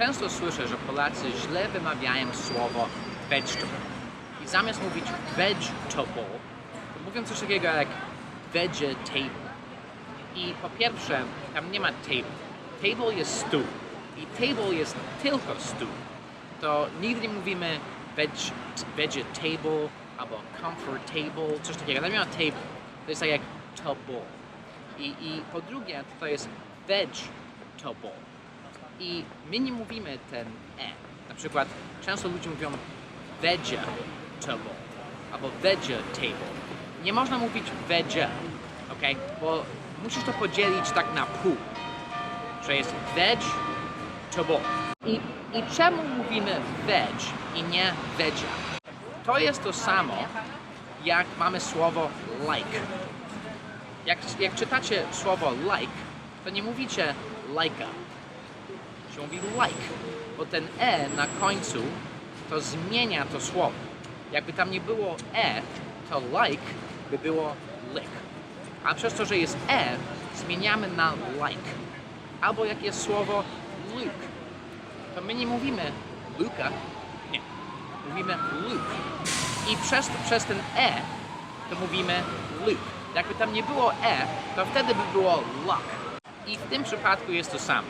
Często słyszę, że Polacy źle wymawiają słowo vegetable. I zamiast mówić vegetable, to mówią coś takiego jak vegetable. I po pierwsze, tam nie ma table. Table jest stół. I table jest tylko stół. To nigdy nie mówimy veg, vegetable albo comfortable, coś takiego. Tam nie ma table. To jest tak jak table. I, I po drugie, to jest vegetable. I my nie mówimy ten e. Na przykład często ludzie mówią vegetable albo vegetable. Nie można mówić vege, ok? Bo musisz to podzielić tak na pół. Że jest vegetable. I, I czemu mówimy veg i nie veggie? To jest to samo, jak mamy słowo like. Jak, jak czytacie słowo like, to nie mówicie like'a, się mówi like, bo ten e na końcu to zmienia to słowo. Jakby tam nie było e, to like by było lick. A przez to, że jest e, zmieniamy na like. Albo jak jest słowo Luke, to my nie mówimy Luka, nie, mówimy Luke. I przez, przez ten e, to mówimy Luke. Jakby tam nie było e, to wtedy by było luck. I w tym przypadku jest to samo.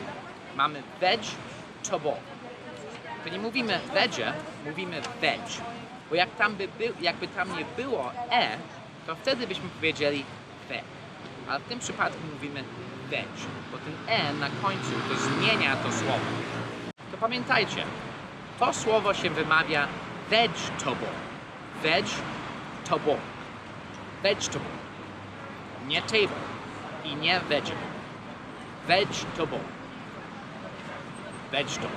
Mamy vegetable. To nie mówimy vege, mówimy veg. Bo jak tam by był, jakby tam nie było e, to wtedy byśmy powiedzieli ve. Ale w tym przypadku mówimy veg, bo ten e na końcu to zmienia to słowo. To pamiętajcie, to słowo się wymawia vegetable. Vegetable. Vegetable. Nie table i nie vegetable. Vegetable. Vegetable.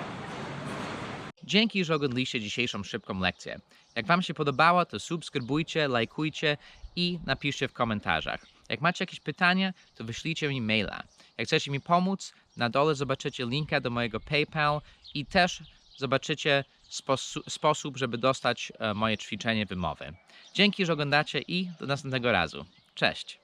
Dzięki, że oglądaliście dzisiejszą szybką lekcję. Jak Wam się podobało, to subskrybujcie, lajkujcie i napiszcie w komentarzach. Jak macie jakieś pytania, to wyślijcie mi maila. Jak chcecie mi pomóc, na dole zobaczycie linka do mojego PayPal i też zobaczycie sposób, żeby dostać e, moje ćwiczenie wymowy. Dzięki, że oglądacie i do następnego razu. Cześć!